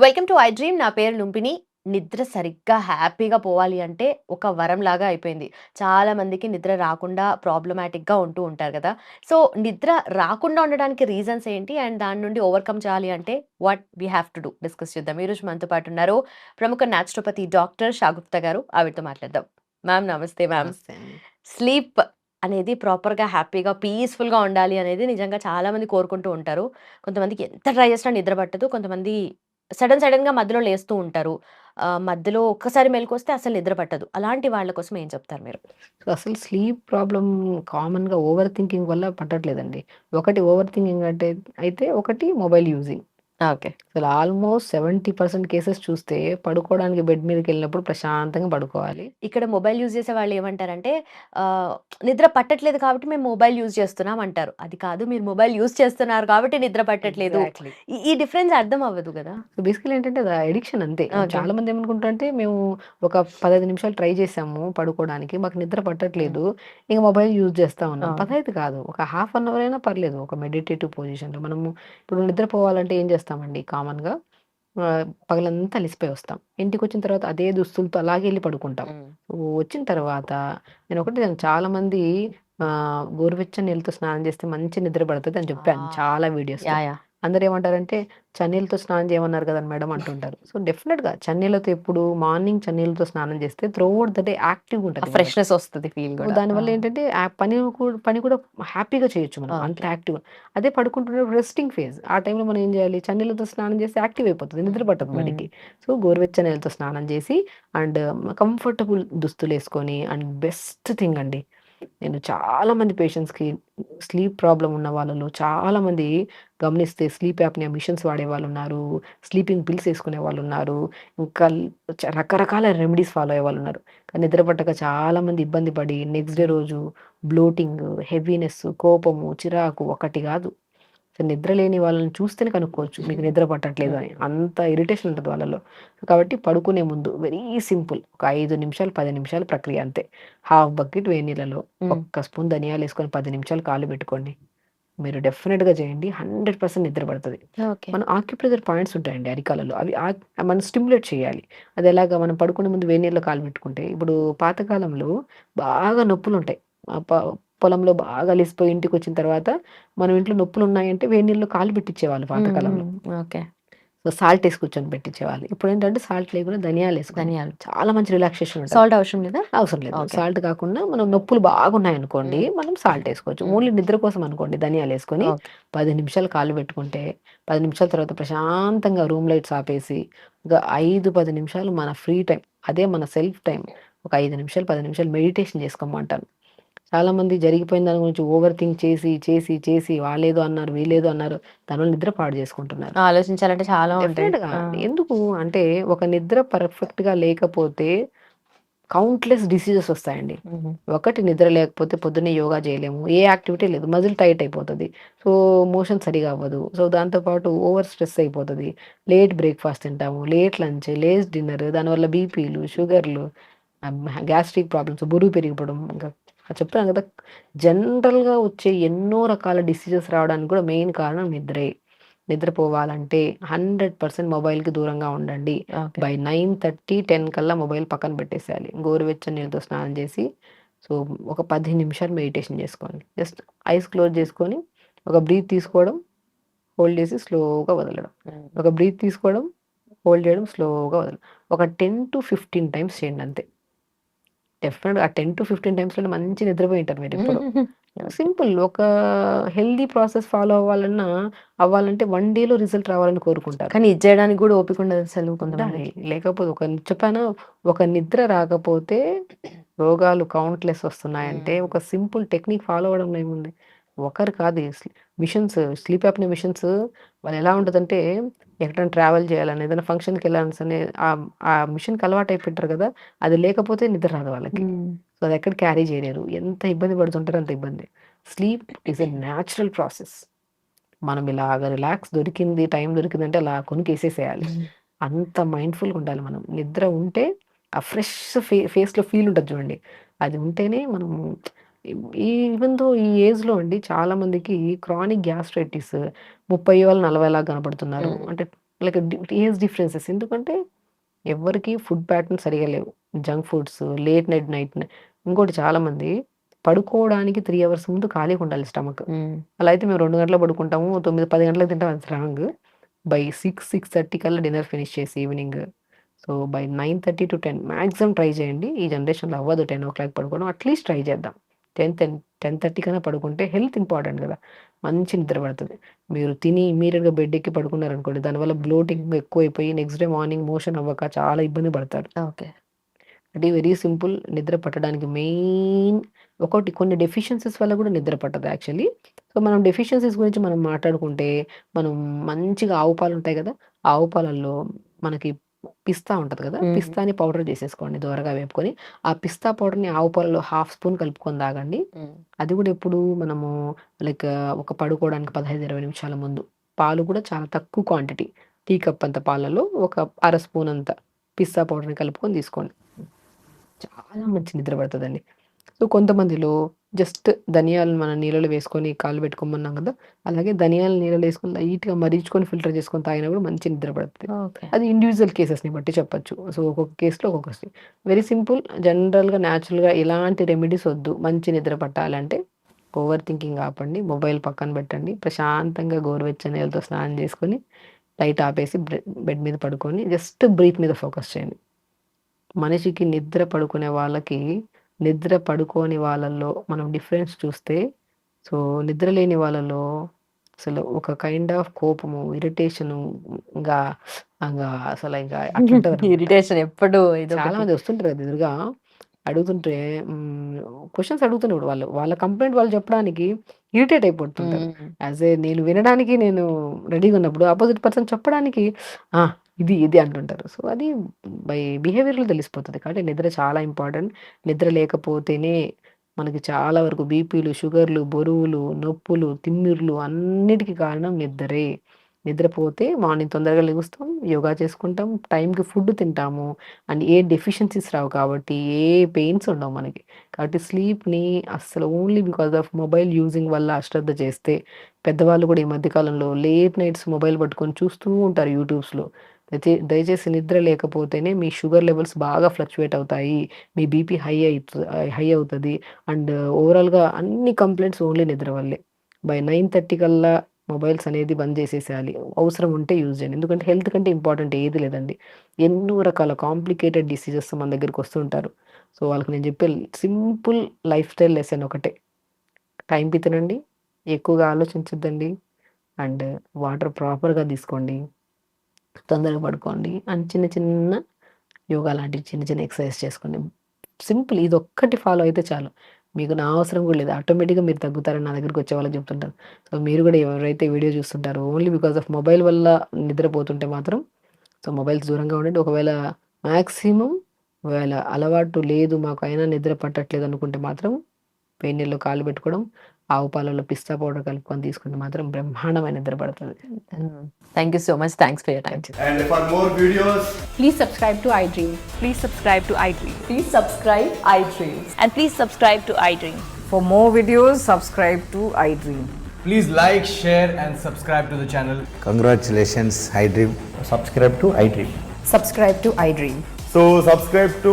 Welcome to I dream నా పేరు లుంపిని నిద్ర సరిగ్గా హ్యాపీగా పోవాలి అంటే ఒక వరం లాగా అయిపోయింది. చాలా మందికి నిద్ర రాకుండా ప్రాబ్లమాటిక్గా ఉంటూ ఉంటారు కదా. సో నిద్ర రాకుండా ఉండడానికి రీజన్స్ ఏంటి? అండ్ దాని నుండి ఓవర్కమ్ చేయాలి అంటే what we have to do discuss చేద్దాం. ఈరోజు మనతో పాటు ఉన్నారు ప్రముఖ న్యాచురోపతి డాక్టర్ షాగుప్తా గారు. ఆవిడతో మాట్లాడదాం. మ్యామ్ నమస్తే మ్యామ్. స్లీప్ అనేది ప్రాపర్‌గా, హ్యాపీగా, పీస్‌ఫుల్‌గా ఉండాలి అనేది నిజంగా చాలామంది కోరుకుంటూ ఉంటారు. కొంతమందికి ఎంత ట్రై చేసినా నిద్ర పట్టదు. కొంతమంది సడన్ సడెన్‌గా మధ్యలో లేస్తూ ఉంటారు. మధ్యలో ఒక్కసారి మెలకొస్తే అసలు నిద్ర పట్టదు. అలాంటి వాళ్ళ కోసం ఏం చెప్తారు మీరు? సో, అసలు స్లీప్ ప్రాబ్లం కామన్‌గా ఓవర్ థింకింగ్ వల్ల పట్టట్లేదండి. ఒకటి ఓవర్ థింకింగ్ అంటే అయితే ఒకటి మొబైల్ యూజింగ్. ఓకే. అసలు ఆల్మోస్ట్ 70% కేసెస్ చూస్తే పడుకోవడానికి బెడ్ మీదకెళ్ళినప్పుడు ప్రశాంతంగా పడుకోవాలి. ఇక్కడ మొబైల్ యూజ్ చేసే వాళ్ళు ఏమంటారంటే ఆహ్, నిద్ర పట్టట్లేదు కాబట్టి మేము మొబైల్ యూజ్ చేస్తున్నాం అంటారు. అది కాదు మీరు మొబైల్ యూజ్ చేస్తున్నారు కాబట్టి నిద్ర పట్టట్లేదు. ఎగ్జాక్ట్‌లీ. ఈ ఈ డిఫరెన్స్ అర్థం అవ్వదు కదా! సో, బేసికల్లీ ఏంటంటే అది అడిక్షన్ అంతే. ఓకే. చాలామంది ఏమనుకుంటారంటే మేము ఒక 15 నిమిషాలు ట్రై చేసాము పడుకోవడానికి. మాకు నిద్ర పట్టట్లేదు. ఇంక మొబైల్ యూజ్ చేస్తా ఉన్నాం. అవును. 15 కాదు. ఒక హాఫ్ అన్ అవర్ అయినా పర్లేదు. ఒక మెడిటేటివ్ పొజిషన్‌లో మనము ఇప్పుడు నిద్రపోవాలంటే ఏం చేస్తామండి కామన్‌గా పగలంతా అలిసిపోయి వస్తాం. ఇంటికొచ్చిన తర్వాత అదే దుస్తులతో అలాగే ఎళ్ళి పడుకుంటాం. వచ్చిన తర్వాత నేను ఒకటే చాలామంది ఆహ్, గోరువెచ్చని నీళ్ళతో స్నానం చేస్తే మంచి నిద్ర పడతది అని చెప్పాను! చాలా వీడియోస్‌లో. అందరూ ఏమంటారంటే చన్నీళ్ళతో స్నానం చేయమన్నారు కదా మేడం అంటుంటారు. సో, డెఫినిట్‌గా చన్నీళ్ళతో ఎప్పుడు మార్నింగ్ చన్నీళ్ళతో స్నానం చేస్తే త్రూఅవుట్ ద డే యాక్టివ్‌గా ఆ ఉంటది. ఫ్రెష్‌నెస్ వస్తది ఫీల్. దానివల్ల! ఏంటంటే ఆ పని పని కూడా హ్యాపీగా చేయొచ్చు మనం. అంత ఓకే. యాక్టివ్‌గా. అదే పడుకుంటున్నప్పుడు రెస్టింగ్ ఫేజ్. ఆ టైంలో మనం ఏం చేయాలి? చన్నీళ్ళతో స్నానం చేస్తే యాక్టివ్ అయిపోతది. నిద్ర పట్టదు. మనకి. సో, గోరువెచ్చని నీళ్ళతో స్నానం చేసి అండ్ కంఫర్టబుల్ దుస్తులేసుకొని అండ్ బెస్ట్ థింగ్ అండి. నేను చాలామంది పేషెంట్స్‌కి స్లీప్ ప్రాబ్లం ఉన్న వాళ్ళలో చాలామంది గమనిస్తే స్లీప్ యాప్ని మిషన్స్ వాడే వాళ్ళు ఉన్నారు స్లీపింగ్ పిల్స్ వాళ్ళు ఉన్నారు ఇంకా రకరకాల రెమెడీస్ ఫాలో అయ్యే వాళ్ళు ఉన్నారు కానీ నిద్రపట్టక చాలామంది ఇబ్బంది పడి నెక్స్ట్ డే రోజు బ్లోటింగ్, హెవీనెస్, కోపము, చిరాకు ఒకటి కాదు. నిద్ర లేని వాళ్ళని చూస్తేనే కనుక్కోవచ్చు. మీకు నిద్ర పట్టట్లేదు అని. హ్మ్. అంత ఇరిటేషన్ ఉంటది వాళ్ళలో. కాబట్టి పడుకునే ముందు వెరీ సింపుల్ ఒక 5 నిమిషాలు, 10 నిమిషాల ప్రక్రియ అంతే. హాఫ్ బకెట్ నీళ్ళలో హ్మ్. ఒక్క స్పూన్ ధనియాలేసుకొని 10 నిమిషాలు కాళ్ళు పెట్టుకోండి. మీరు డెఫినిట్‌గా చేయండి. 100% నిద్ర పడతది. మన ఆక్యుప్రెషర్ పాయింట్స్ ఉంటాయండి అరికాలలో. అవి మనం స్టిమ్యులేట్ చేయాలి. అది ఎలాగా మనం పడుకునే ముందు వేడి నీళ్ళలో కాలు పెట్టుకుంటే ఇప్పుడు పాతకాలంలో బాగా నొప్పులుంటాయి. ఆహ్, ప పొలంలో బాగా అలిసిపోయి ఇంటికొచ్చిన తర్వాత మనం ఇంట్లో నొప్పులున్నాయంటే వేడి నీళ్ళలో కాలు పెట్టించేవాళ్ళు. పాతకాలంలో. ఓకే. సో, సాల్ట్ ఏసి కూర్చొని పెట్టించేవాళ్ళు. ఇప్పుడేంటంటే సాల్ట్ లేకుండా ధనియాలేసుకొని ధనియాలు. చాలా మంచి రిలాక్సేషన్. సాల్ట్ అవసరం లేదా? అవసరం లేదు. సాల్ట్ కాకుండా మనం నొప్పులు బాగున్నాయనుకోండి హ్మ్. మనం సాల్ట్ ఏసుకోవచ్చు. హ్మ్. ఓన్లీ నిద్ర కోసం అనుకోండి ధనియాలేసుకొని ఓకే. 10 నిమిషాలు కాళ్ళు పెట్టుకుంటే 10 నిమిషాల తర్వాత ప్రశాంతంగా రూమ్ లైట్స్ ఆపేసి ఒక 5, 10 నిమిషాలు మన ఫ్రీ టైమ్ అదే మన సెల్ఫ్ టైమ్ ఒక 5 నిమిషాలు, 10 నిమిషాలు మెడిటేషన్ చేసుకోమంటాను. చాలామంది జరిగిపోయిన దాని గురించి ఓవర్ థింక్ చేసి, చేసి, చేసి వాళ్ళేదో అన్నారు, వీళ్ళేదో అన్నారు. దానివల్ల నిద్ర పాడు చేసుకుంటున్నారు. ఆలోచించాలంటే చాలా! ఎందుకు అంటే ఒక నిద్ర పర్ఫెక్ట్‌గా లేకపోతే కౌంట్‌లెస్ డిసీజెస్ వస్తాయండి. ఒకటి నిద్ర లేకపోతే పొద్దున్నే యోగా చేయలేము. ఏ యాక్టివిటీ లేదు. మజిల్ టైట్ అయిపోతది. సో, మోషన్ సరిగ్గా అవ్వదు. సో, దాంతో పాటు ఓవర్ స్ట్రెస్ అయిపోతది. లేట్ బ్రేక్‌ఫాస్ట్ తింటాము. లేట్ లంచ్, లేట్ డిన్నర్ దానివల్ల బీపీలు, షుగర్‌లు గ్యాస్ట్రిక్ ప్రాబ్లమ్స్ బరువు పెరిగిపోవడం ఇంకా చెప్తున్నాను కదా! జనరల్‌గా వచ్చే ఎన్నో రకాల డిసీజెస్ రావడానికి కూడా మెయిన్ కారణం నిద్రే. నిద్రపోవాలంటే 100% మొబైల్‌కి దూరంగా ఉండండి. బై 9:30, 10 కల్లా మొబైల్ పక్కన పెట్టేసేయాలి. గోరువెచ్చని నీళ్ళతో స్నానం చేసి సో, ఒక 10 నిమిషాలు మెడిటేషన్ చేసుకోండి. జస్ట్ ఐస్ క్లోజ్ చేసుకొని ఒక బ్రీత్ తీసుకోవడం, హోల్డ్ చేసి స్లోగా వదలడం. ఒక బ్రీత్ తీసుకోవడం, హోల్డ్ చేయడం, స్లోగా వదలడం. ఒక 10-15 టైమ్స్ చేయండి అంతే. డెఫినిట్‌గా ఆ 10-15 టైమ్స్‌లోనే మంచి నిద్రపోయి ఉంటారు మీరెప్పుడో. ఓకే. సింపుల్ ఒక హెల్తీ ప్రాసెస్ ఫాలో అవ్వాలన్నా అవ్వాలంటే 1 డేలో రిజల్ట్ రావాలని కోరుకుంటారు. కానీ ఇది చేయడానికి కూడా ఓపిక ఉండదు అసలు ఉండాలి. కొంతమందికి. లేకపోతే ఒక చెప్పానా ఒక నిద్ర రాకపోతే రోగాలు కౌంట్‌లెస్ వస్తున్నాయంటే. ఒక సింపుల్ టెక్నిక్ ఫాలో అవ్వడంలో ఏముంది? ఒకరు కాదు మిషన్స్ స్లీప్ యాప్‌ని మిషన్స్ వాళ్ళు ఎలా ఉంటదంటే ఎక్కడైనా ట్రావెల్ చేయాలన్నా ఏదైనా ఫంక్షన్‌కి ఆహ్, ఆ మిషన్‌కి అలవాటు అయిపోయింటారు కదా! అది లేకపోతే నిద్ర రాదు వాళ్ళకి. సో, అది ఎక్కడ క్యారీ చేయలేరు. ఎంత ఇబ్బంది పడుతుంటారో అంత ఇబ్బంది. Sleep is a natural process. మనం ఇలాగ రిలాక్స్ దొరికింది, టైం దొరికిందంటే అలా కొనికేసేసేయాలి. అంత మైండ్‌ఫుల్‌గా ఉండాలి మనం. నిద్ర ఉంటే ఆ ఫ్రెష్ ఫే ఫేస్‌లో ఫీల్ ఉంటది చూడండి. అది ఉంటేనే మనము ఈవెన్ దో ఈ ఏజ్‌లో అండి చాలా మందికి క్రానిక్ గ్యాస్ట్రైటిస్ 30 వాళ్ళు 40 లాగా కనపడుతున్నారు. అంటే లైక్ ఏజ్ డిఫరెన్సెస్ ఎందుకంటే ఎవరికి ఫుడ్ ప్యాటర్న్ సరిగా లేవు. Junk foods late night night ఇంకోటి చాలామంది పడుకోవడానికి త్రీ అవర్స్ ముందు ఖాళీగా ఉండాలి స్టమక్. అలా అయితే మేము రెండు గంటలకు పడుకుంటాము తొమ్మిది పది గంటలకు తింటాం అది wrong by six six thirty కల్లా డిన్నర్ ఫినిష్ చేసి evening so by nine thirty to ten maximum try చేయండి. ఈ జనరేషన్లో అవ్వదు టెన్ ఓ క్లాక్ పడుకోవడం. అట్లీస్ట్ ట్రై చేద్దాం. టెన్ టెన్ టెన్ థర్టీ కన్నా పడుకుంటే హెల్త్ ఇంపార్టెంట్ కదా. మంచి నిద్ర పడుతుంది. మీరు తిని ఇమీడియట్గా బెడ్ ఎక్కి పడుకున్నారనుకోండి దానివల్ల బ్లోటింగ్ ఎక్కువైపోయి నెక్స్ట్ డే మార్నింగ్ మోషన్ అవ్వక చాలా ఇబ్బంది పడతారు. ఓకే. అంటే వెరీ సింపుల్ నిద్ర పట్టడానికి మెయిన్ ఒకటి కొన్ని డెఫిషియన్సీస్ వల్ల కూడా నిద్ర పట్టదు యాక్చువల్లీ సో మనం డెఫిషియన్సీస్ గురించి మనం మాట్లాడుకుంటే మనం మంచిగా ఆవు పాలు ఉంటాయి కదా ఆవు పాలల్లో మనకి పిస్తా ఉంటుంది కదా. పిస్తాని పౌడర్ చేసేసుకోండి దోరగా వేపుకొని. ఆ పిస్తా పౌడర్ని ఆవు పాలలో హాఫ్ స్పూన్ కలుపుకొని తాగండి. అది కూడా ఎప్పుడు మనము లైక్ ఒక పడుకోవడానికి పదహైదు ఇరవై నిమిషాల ముందు. పాలు కూడా చాలా తక్కువ క్వాంటిటీ. టీ కప్ అంత పాలలో ఒక అర స్పూన్ అంత పిస్తా పౌడర్ని కలుపుకొని తీసుకోండి. చాలా మంచి నిద్ర పడుతుందండి. సో కొంతమందిలో జస్ట్ ధనియాలు మన నీళ్ళలో వేసుకొని కాళ్ళు పెట్టుకోమన్నాం కదా అలాగే ధనియాలు నీళ్ళలో వేసుకొని లైట్గా మరించుకొని ఫిల్టర్ చేసుకొని తాగినా కూడా మంచి నిద్ర పడుతుంది. అది ఇండివిజువల్ కేసెస్ని బట్టి చెప్పొచ్చు. సో ఒక్కొక్క కేసులో ఒక్కొక్క వెరీ సింపుల్ జనరల్గా న్యాచురల్గా ఎలాంటి రెమెడీస్ వద్దు. మంచి నిద్ర పట్టాలంటే ఓవర్ థింకింగ్ ఆపండి మొబైల్ పక్కన పెట్టండి ప్రశాంతంగా గోరువెచ్చని నీళ్ళతో స్నానం చేసుకొని లైట్ ఆపేసి బెడ్ మీద పడుకొని జస్ట్ బ్రీత్ మీద ఫోకస్ చేయండి. మనిషికి నిద్ర పడుకునే వాళ్ళకి నిద్ర పడుకోని వాళ్ళల్లో మనం డిఫరెన్స్ చూస్తే సో నిద్ర లేని వాళ్ళలో అసలు ఒక కైండ్ ఆఫ్ కోపము ఇరిటేషను ఇంకా ఇంకా అసలు ఇంకా ఇరిటేషన్ ఎప్పుడు చాలా. మంది వస్తుంటారు కదా ఎదురుగా అడుగుతుంటే క్వశ్చన్స్ అడుగుతున్నప్పుడు వాళ్ళు వాళ్ళ కంప్లైంట్ వాళ్ళు చెప్పడానికి ఇరిటేట్ అయిపోతుంటారు. యాజ్ ఏ నేను వినడానికి నేను రెడీగా ఉన్నప్పుడు ఆపోజిట్ పర్సన్ చెప్పడానికి "ఆ, ఇది ఇది అంటుంటారు. సో అది బై బిహేవియర్లో తెలిసిపోతుంది. కాబట్టి నిద్ర చాలా ఇంపార్టెంట్. నిద్ర లేకపోతేనే మనకి చాలా వరకు బీపీలు షుగర్లు బరువులు నొప్పులు తిమ్మిర్లు అన్నిటికీ కారణం నిద్రే. నిద్రపోతే మార్నింగ్ తొందరగా లెగుస్తాం యోగా చేసుకుంటాం టైంకి ఫుడ్ తింటాము. అండ్ ఏ డెఫిషియన్సీస్ రావు కాబట్టి ఏ పెయిన్స్ ఉండవు మనకి. కాబట్టి స్లీప్ని అస్సలు only because of mobile using వల్ల అశ్రద్ధ చేస్తే పెద్దవాళ్ళు కూడా ఈ మధ్యకాలంలో లేట్ నైట్స్ మొబైల్ పట్టుకొని చూస్తూ ఉంటారు యూట్యూబ్స్లో. దయచేసి నిద్ర లేకపోతేనే మీ షుగర్ లెవెల్స్ బాగా ఫ్లక్చువేట్ అవుతాయి. మీ బీపీ హై అవుతుంది హై అవుతుంది. అండ్ ఓవరాల్గా అన్ని కంప్లైంట్స్ ఓన్లీ నిద్ర వల్లే. బై నైన్ థర్టీ కల్లా మొబైల్స్ అనేది బంద్ చేసేసేయాలి. అవసరం ఉంటే యూజ్ చేయండి. ఎందుకంటే హెల్త్ కంటే ఇంపార్టెంట్ ఏది లేదండి. ఎన్నో రకాల కాంప్లికేటెడ్ డిసీజెస్ మన దగ్గరికి వస్తుంటారు సో వాళ్ళకి నేను చెప్పే సింపుల్ లైఫ్ స్టైల్ లెసన్ ఒకటే. టైంకి తినండి. ఎక్కువగా ఆలోచించొద్దండి. అండ్ వాటర్ ప్రాపర్గా తీసుకోండి. తొందరగా పడుకోండి అండ్ చిన్న చిన్న యోగా లాంటివి చిన్న చిన్న ఎక్సర్సైజ్ చేసుకోండి. సింపుల్ ఇది ఒక్కటి ఫాలో అయితే చాలు. మీకు నా అవసరం కూడా లేదు. ఆటోమేటిక్గా మీరు తగ్గుతారని నా దగ్గరికి వచ్చే వాళ్ళకి చెప్తుంటారు. సో మీరు కూడా ఎవరైతే వీడియో చూస్తుంటారో ఓన్లీ బికాస్ ఆఫ్ మొబైల్ వల్ల నిద్రపోతుంటే మాత్రం సో మొబైల్స్ దూరంగా ఉండండి. ఒకవేళ మ్యాక్సిమం ఒకవేళ అలవాటు లేదు మాకు అయినా నిద్ర పట్టట్లేదు అనుకుంటే మాత్రం వేడి నీళ్ళు కాలు పెట్టుకోవడం ఆవు పాలలో పిస్తా పౌడర్ కలుపుకొని తీసుకుంటే మాత్రం బ్రహ్మాండమైన నిద్ర పడుతుంది. Thank you so much thanks for your time and for more videos please subscribe to I Dream please subscribe to I Dream please subscribe I Dream and please subscribe to I Dream for more videos subscribe to I Dream please like share and subscribe to the channel congratulations I Dream subscribe to I Dream subscribe to I Dream so subscribe to